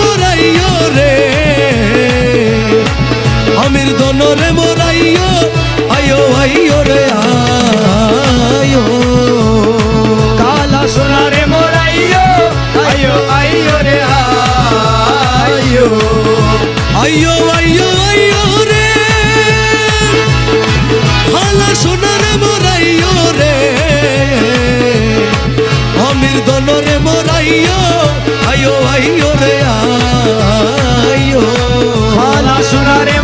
মোরাইও রে। আমির দনরে মোরাইও আয়ো আইও রে আয়ো। কালা সোনারে মোরাইও আইও আইও রে আইও আইয়ো আইয়ো আইয়ো রে। হালা সোনারে মোরাইও রে। আমির দনরে মোরাইও আইয়ো আইয়ো রে আইয়ো কালা সোনারে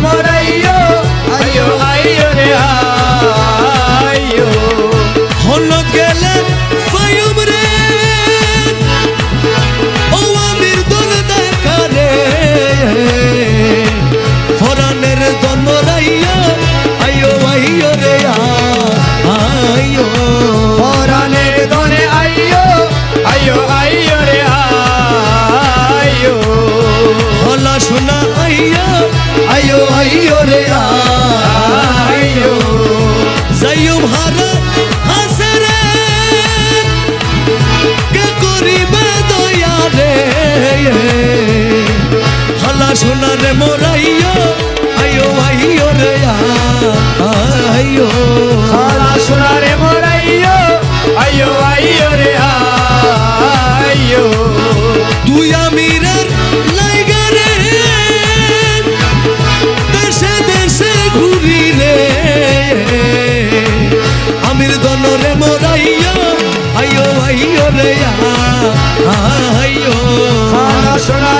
আয়ো আইয়ো রে আইয়ো যাইও ভারা হাসরে কে করিবে দয়া রে? হলা শোনা রে মোরাইয়ো আয়ো আইয়ো রে, আয়ো। আইয়ো কালা সোনারে মোরাইও আইও আইও রে আইও তুই আমিরের আমির মোর মোরাইয়া আইয়ো আইয়ো রে আইয়ো কালা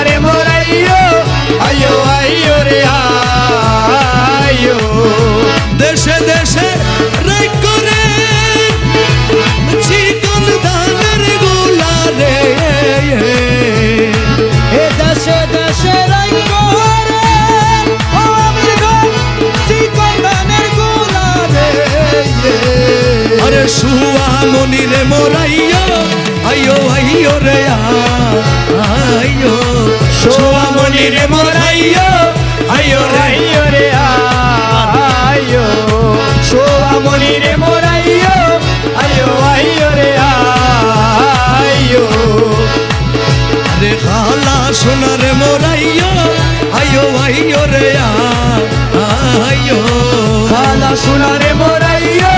মনি রে মোরাইয়া আইয়ো আইয়ো রে আইয়ো শুয়া মনি রে মোরাইয়া আইয়ো রে আইও রে আইও সোয়ামনি রে মোরাইও আইও আইও রে আইও রে খালা সোনা রে মোরাইয়া আইয়ো আইয়ো রে আইয়ো খালা মোরাইও আইও আইও রে আইও